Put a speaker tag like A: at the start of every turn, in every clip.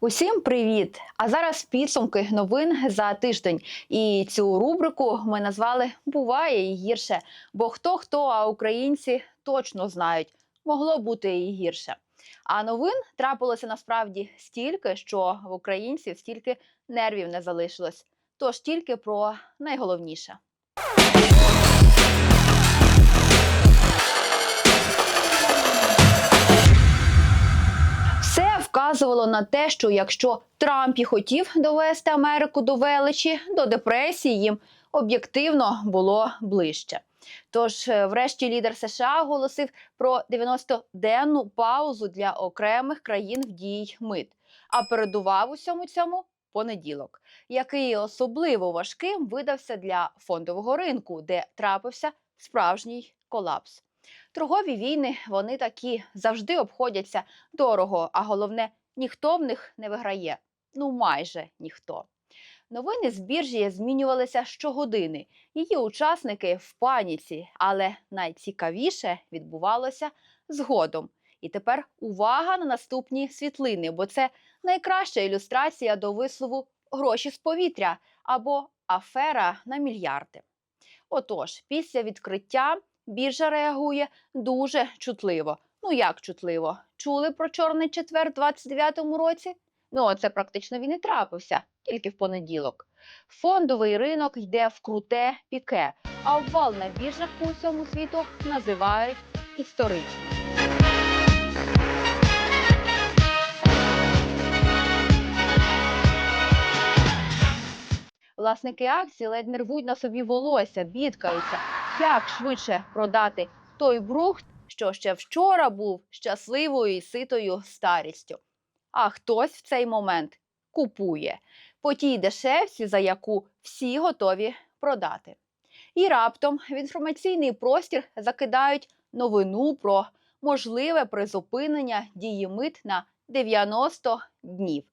A: Усім привіт! А зараз підсумки новин за тиждень. І цю рубрику ми назвали Буває і гірше. Бо хто хто, а українці точно знають, могло бути і гірше. А новин трапилося насправді стільки, що в українців стільки нервів не залишилось. Тож тільки про найголовніше. Вказувало на те, що якщо Трамп і хотів довести Америку до величі, до депресії їм об'єктивно було ближче. Тож, е, врешті, лідер США оголосив про 90-денну паузу для окремих країн в дії мит, а передував усьому цьому понеділок, який особливо важким видався для фондового ринку, де трапився справжній колапс. Торгові війни вони такі завжди обходяться дорого, а головне, ніхто в них не виграє. Ну майже ніхто. Новини з біржі змінювалися щогодини. Її учасники в паніці, але найцікавіше відбувалося згодом. І тепер увага на наступні світлини, бо це найкраща ілюстрація до вислову гроші з повітря або афера на мільярди. Отож, після відкриття біржа реагує дуже чутливо. Ну як чутливо? Чули про чорний четвер в 29-му році? Ну, це практично він і трапився, тільки в понеділок. Фондовий ринок йде в круте піке, а обвал на біржах по усьому світу називають історичним. Власники акцій ледь не рвуть на собі волосся, бідкаються, як швидше продати той брухт, що ще вчора був щасливою і ситою старістю. А хтось в цей момент купує по тій дешевці, за яку всі готові продати. І раптом в інформаційний простір закидають новину про можливе призупинення дії мит на 90 днів.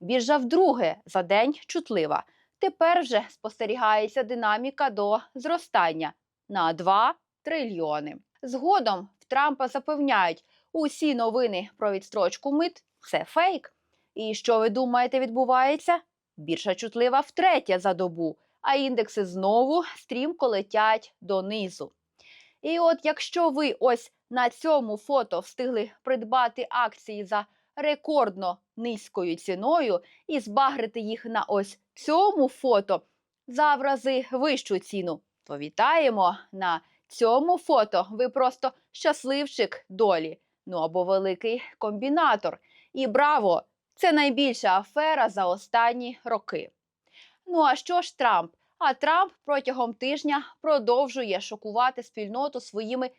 A: Біржа вдруге за день чутлива. Тепер вже спостерігається динаміка до зростання на 2 трильйони. Згодом в Трампа запевняють, усі новини про відстрочку мит це фейк. І що ви думаєте, відбувається? Біржа чутлива втретє за добу, а індекси знову стрімко летять донизу. І от якщо ви ось на цьому фото встигли придбати акції за рекордно низькою ціною і збагрити їх на ось цьому фото за в рази вищу ціну, то вітаємо на цьому фото. Ви просто щасливчик долі, ну або великий комбінатор. І браво! Це найбільша афера за останні роки. Ну а що ж Трамп? А Трамп протягом тижня продовжує шокувати спільноту своїми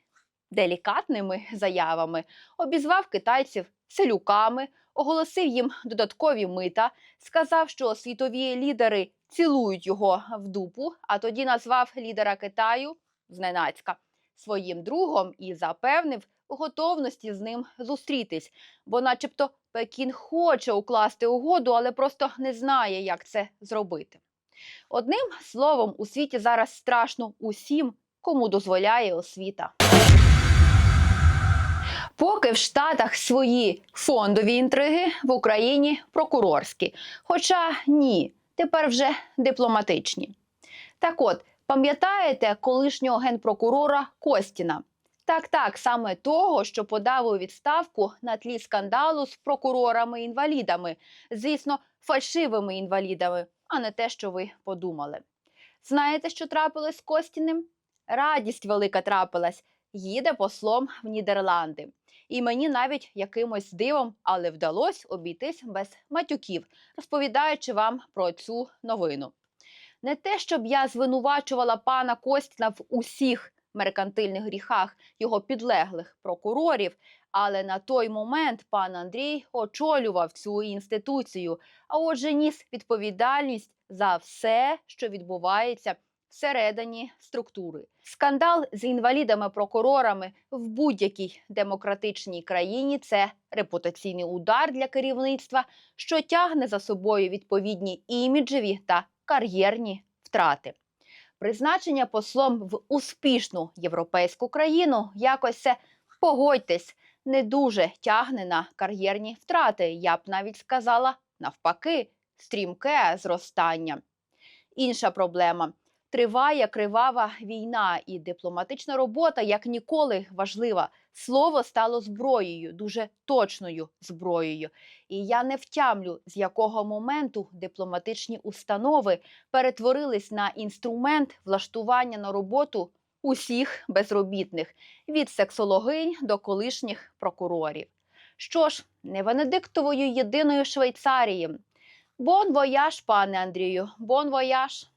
A: делікатними заявами, обізвав китайців селюками, оголосив їм додаткові мита, сказав, що світові лідери цілують його в дупу, а тоді назвав лідера Китаю зненацька своїм другом і запевнив у готовності з ним зустрітись, бо, начебто, Пекін хоче укласти угоду, але просто не знає, як це зробити. Одним словом, у світі зараз страшно усім, кому дозволяє освіта. В Штатах свої фондові інтриги, в Україні прокурорські. Хоча ні, тепер вже дипломатичні. Так от, пам'ятаєте колишнього генпрокурора Костіна? Так, так, саме того, що подав у відставку на тлі скандалу з прокурорами-інвалідами, звісно, фальшивими інвалідами, а не те, що ви подумали. Знаєте, що трапилось з Костіним? Радість велика трапилась. Їде послом в Нідерланди. І мені навіть якимось дивом, але вдалося обійтись без матюків, розповідаючи вам про цю новину. Не те, щоб я звинувачувала пана Костіна в усіх меркантильних гріхах його підлеглих прокурорів, але на той момент пан Андрій очолював цю інституцію, а отже, ніс відповідальність за все, що відбувається всередині структури. Скандал з інвалідами-прокурорами в будь-якій демократичній країні це репутаційний удар для керівництва, що тягне за собою відповідні іміджеві та кар'єрні втрати. Призначення послом в успішну європейську країну якось це, погодьтесь, не дуже тягне на кар'єрні втрати. Я б навіть сказала навпаки, стрімке зростання. Інша проблема триває кривава війна, і дипломатична робота як ніколи важлива. Слово стало зброєю, дуже точною зброєю. І я не втямлю, з якого моменту дипломатичні установи перетворились на інструмент влаштування на роботу усіх безробітних від сексологинь до колишніх прокурорів. Що ж, не Венедиктовою єдиною Швейцарії. Бон вояж, пане Андрію, бон вояж.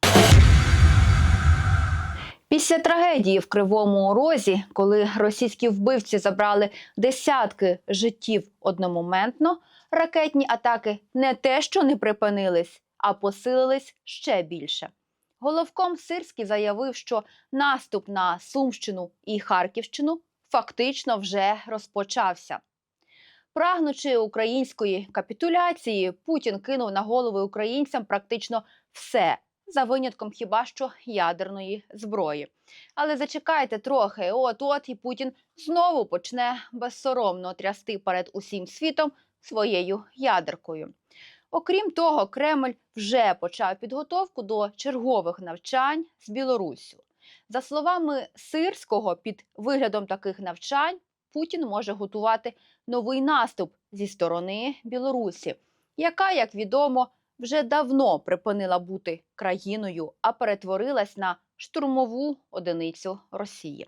A: Після трагедії в Кривому Розі, коли російські вбивці забрали десятки життів одномоментно, ракетні атаки не те, що не припинились, а посилились ще більше. Головком Сирський заявив, що наступ на Сумщину і Харківщину фактично вже розпочався. Прагнучи української капітуляції, Путін кинув на голови українцям практично все, за винятком хіба що ядерної зброї. Але зачекайте трохи, от-от і Путін знову почне безсоромно трясти перед усім світом своєю ядеркою. Окрім того, Кремль вже почав підготовку до чергових навчань з Білоруссю. За словами Сирського, під виглядом таких навчань Путін може готувати новий наступ зі сторони Білорусі, яка, як відомо, вже давно припинила бути країною, а перетворилась на штурмову одиницю Росії.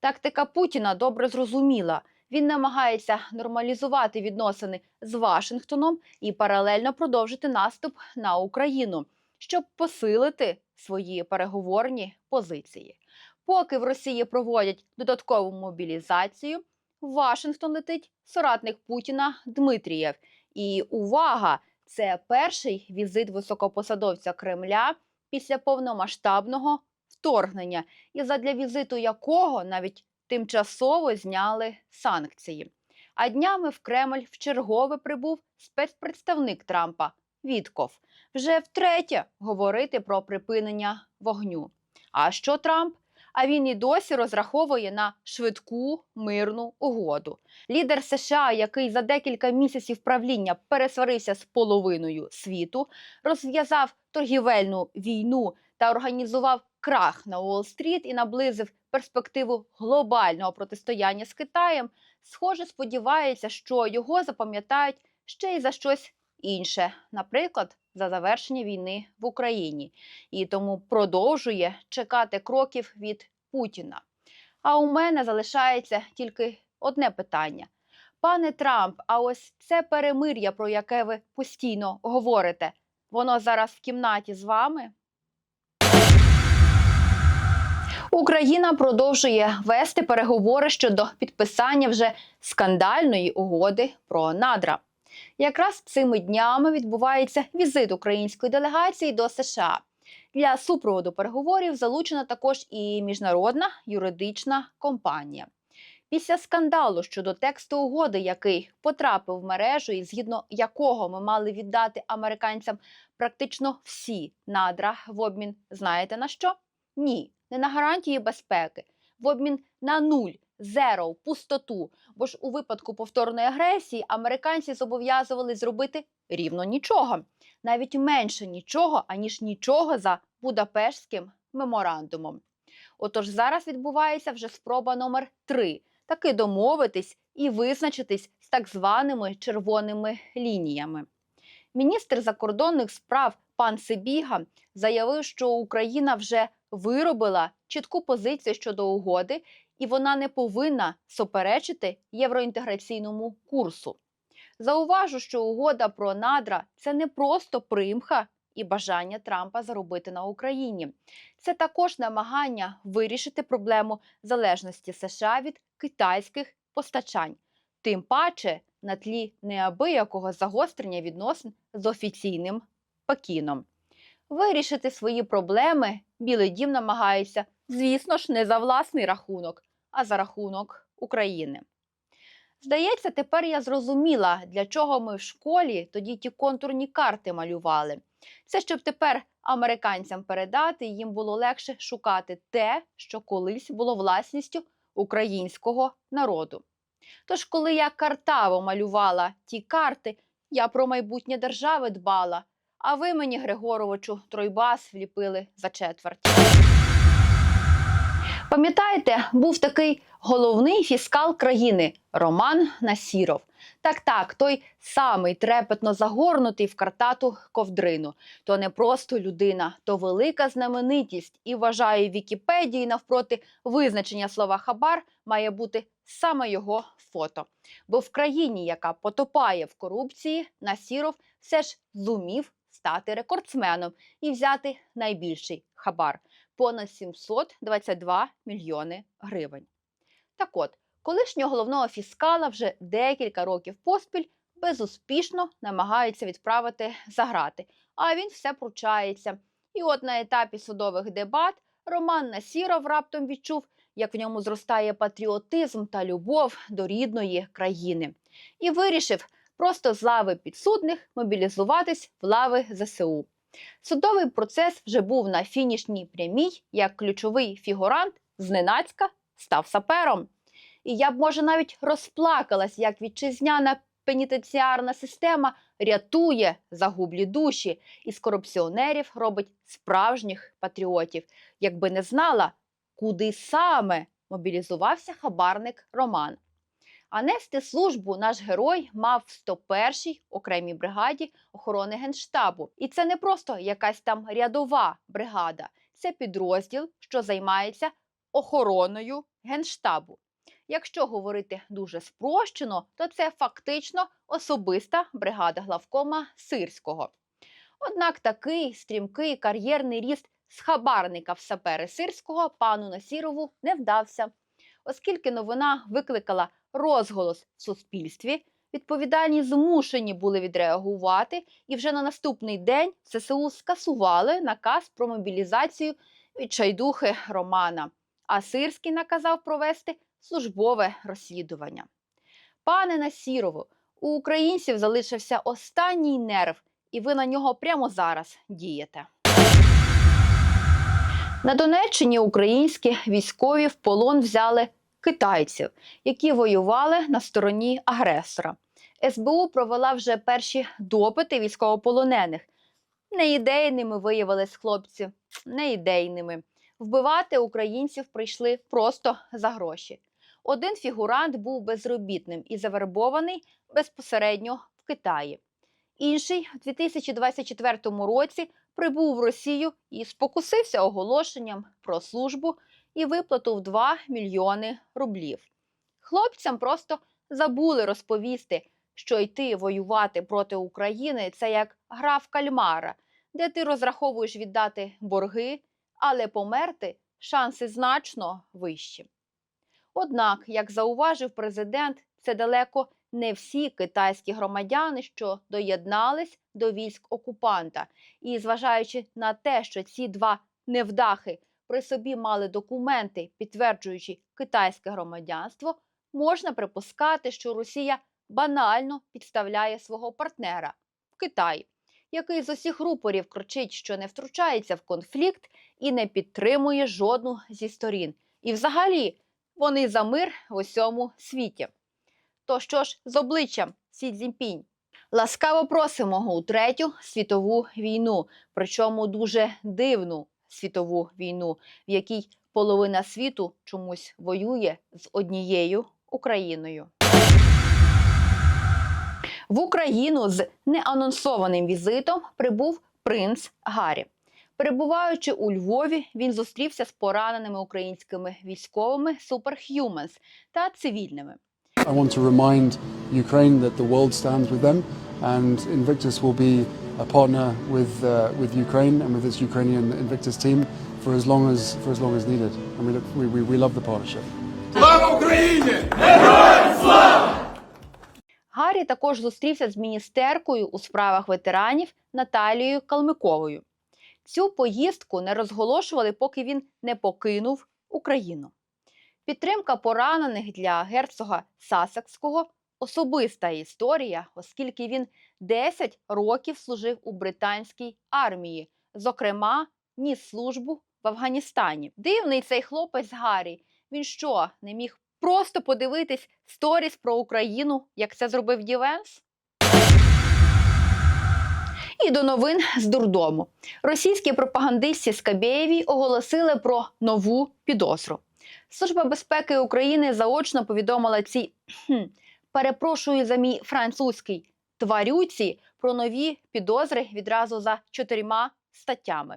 A: Тактика Путіна добре зрозуміла. Він намагається нормалізувати відносини з Вашингтоном і паралельно продовжити наступ на Україну, щоб посилити свої переговорні позиції. Поки в Росії проводять додаткову мобілізацію, в Вашингтон летить соратник Путіна Дмитрієв. І увага! Це перший візит високопосадовця Кремля після повномасштабного вторгнення, і задля візиту якого навіть тимчасово зняли санкції. А днями в Кремль вчергове прибув спецпредставник Трампа Вітков. Вже втретє говорити про припинення вогню. А що Трамп? А він і досі розраховує на швидку мирну угоду. Лідер США, який за декілька місяців правління пересварився з половиною світу, розв'язав торгівельну війну та організував крах на Уолл-стріт і наблизив перспективу глобального протистояння з Китаєм, схоже, сподівається, що його запам'ятають ще й за щось інше, наприклад, за завершення війни в Україні, і тому продовжує чекати кроків від Путіна. А у мене залишається тільки одне питання. Пане Трамп, а ось це перемир'я, про яке ви постійно говорите, воно зараз в кімнаті з вами? Україна продовжує вести переговори щодо підписання вже скандальної угоди про надра. Якраз цими днями відбувається візит української делегації до США. Для супроводу переговорів залучена також і міжнародна юридична компанія. Після скандалу щодо тексту угоди, який потрапив в мережу, і згідно якого ми мали віддати американцям практично всі надра в обмін, знаєте на що? Ні, не на гарантії безпеки, в обмін на нуль, зеро, пустоту. Бо ж у випадку повторної агресії американці зобов'язували зробити рівно нічого, навіть менше нічого, аніж нічого за Будапештським меморандумом. Отож, зараз відбувається вже спроба номер три таки домовитись і визначитись з так званими червоними лініями. Міністр закордонних справ пан Сибіга заявив, що Україна вже виробила чітку позицію щодо угоди, і вона не повинна суперечити євроінтеграційному курсу. Зауважу, що угода про надра це не просто примха і бажання Трампа заробити на Україні. Це також намагання вирішити проблему залежності США від китайських постачань, тим паче на тлі неабиякого загострення відносин з офіційним Пекіном. Вирішити свої проблеми Білий Дім намагається, звісно ж, не за власний рахунок, а за рахунок України. Здається, тепер я зрозуміла, для чого ми в школі тоді ті контурні карти малювали. Це щоб тепер американцям передати, їм було легше шукати те, що колись було власністю українського народу. Тож, коли я картаво малювала ті карти, Я про майбутнє держави дбала, а ви мені, Григоровичу, тройбас вліпили за четверть. Пам'ятаєте, був такий головний фіскал країни Роман Насіров. Так, так, той самий трепетно загорнутий в картату ковдрину. То не просто людина, то велика знаменитість. І вважає Вікіпедії навпроти визначення слова хабар має бути саме його фото. Бо в країні, яка потопає в корупції, Насіров все ж зумів стати рекордсменом і взяти найбільший хабар понад 722 мільйони гривень. Так от, колишнього головного фіскала вже декілька років поспіль безуспішно намагаються відправити за грати, а він все пручається. І от на етапі судових дебат Роман Насіров раптом відчув, як в ньому зростає патріотизм та любов до рідної країни, і вирішив просто з лави підсудних мобілізуватись в лави ЗСУ. Судовий процес вже був на фінішній прямій, як ключовий фігурант зненацька став сапером. І я б, може, навіть розплакалась, як вітчизняна пенітенціарна система рятує загублі душі і з корупціонерів робить справжніх патріотів, якби не знала, куди саме мобілізувався хабарник Роман. А нести службу наш герой мав в 101-й окремій бригаді охорони Генштабу. І це не просто якась там рядова бригада, це підрозділ, що займається охороною Генштабу. Якщо говорити дуже спрощено, то це фактично особиста бригада главкома Сирського. Однак такий стрімкий кар'єрний ріст з хабарника в сапери Сирського пану Насірову не вдався, оскільки новина викликала розголос в суспільстві. Відповідальні змушені були відреагувати, і вже на наступний день ССУ скасували наказ про мобілізацію відчайдухи Романа. А Сирський наказав провести службове розслідування. Пане Насірову, у українців залишився останній нерв, і ви на нього прямо зараз дієте. На Донеччині українські військові в полон взяли китайців, які воювали на стороні агресора. СБУ провела вже перші допити військовополонених. Неідейними виявились хлопці, неідейними. Вбивати українців прийшли просто за гроші. Один фігурант був безробітним і завербований безпосередньо в Китаї. Інший у 2024 році прибув в Росію і спокусився оголошенням про службу і виплату в 2 мільйони рублів. Хлопцям просто забули розповісти, що йти воювати проти України це як гра в кальмара, де ти розраховуєш віддати борги, але померти шанси значно вищі. Однак, як зауважив президент, це далеко не всі китайські громадяни, що доєднались до військ окупанта, і зважаючи на те, що ці два невдахи при собі мали документи, підтверджуючи китайське громадянство, можна припускати, що Росія банально підставляє свого партнера Китай, який з усіх рупорів кричить, що не втручається в конфлікт і не підтримує жодну зі сторін. І взагалі вони за мир в усьому світі. То що ж з обличчям Сі Цзіньпінь? Ласкаво просимо у третю світову війну, причому дуже дивну світову війну, в якій половина світу чомусь воює з однією Україною. В Україну з неанонсованим візитом прибув принц Гаррі. Перебуваючи у Львові, він зустрівся з пораненими українськими військовими Superhumans та цивільними.
B: I want to remind Ukraine that the world stands with them, and Invictus will be a partner with uh, with Ukraine and with its Ukrainian Invictus team for as long as for as long as needed. And we look, we, we, we love the partnership.
C: Слава Україні!
A: Гаррі також зустрівся з міністеркою у справах ветеранів Наталією Калмиковою. Цю поїздку не розголошували, поки він не покинув Україну. Підтримка поранених для герцога Сасекського особиста історія, оскільки він 10 років служив у британській армії, зокрема, ніс службу в Афганістані. Дивний цей хлопець Гаррі. Він що, не міг просто подивитись сторіс про Україну, як це зробив Дівенс? і до новин з дурдому. Російські пропагандистці Скабєєві оголосили про нову підозру. Служба безпеки України заочно повідомила цій перепрошую за мій французький тварюці про нові підозри відразу за чотирма статтями.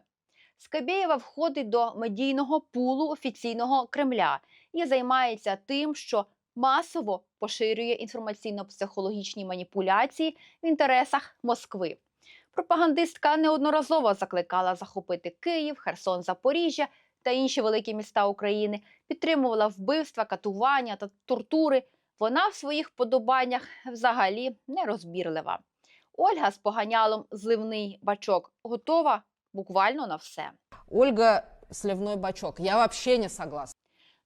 A: Скабєєва входить до медійного пулу офіційного Кремля і займається тим, що масово поширює інформаційно-психологічні маніпуляції в інтересах Москви. Пропагандистка неодноразово закликала захопити Київ, Херсон, Запоріжжя та інші великі міста України, підтримувала вбивства, катування та тортури. Вона в своїх подобаннях взагалі нерозбірлива. Ольга з поганялом зливний бачок готова буквально на все.
D: Ольга сливной бачок. Я вообще не согласна.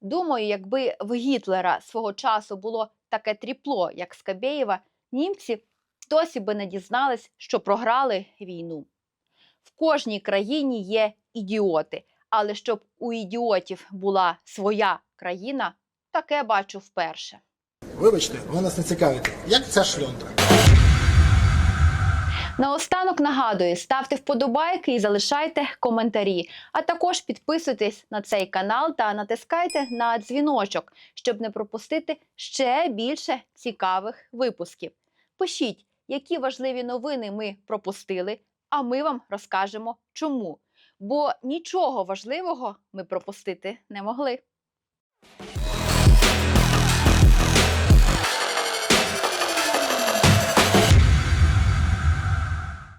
A: Думаю, якби в Гітлера свого часу було таке тріпло, як Скабєєва, німці досі би не дізнались, що програли війну. В кожній країні є ідіоти, але щоб у ідіотів була своя країна, таке бачу вперше.
E: Вибачте, ви нас не цікавите. Як ця шльондра?
A: Наостанок нагадую, ставте вподобайки і залишайте коментарі. А також підписуйтесь на цей канал та натискайте на дзвіночок, щоб не пропустити ще більше цікавих випусків. Пишіть, які важливі новини ми пропустили, а ми вам розкажемо чому. Бо нічого важливого ми пропустити не могли.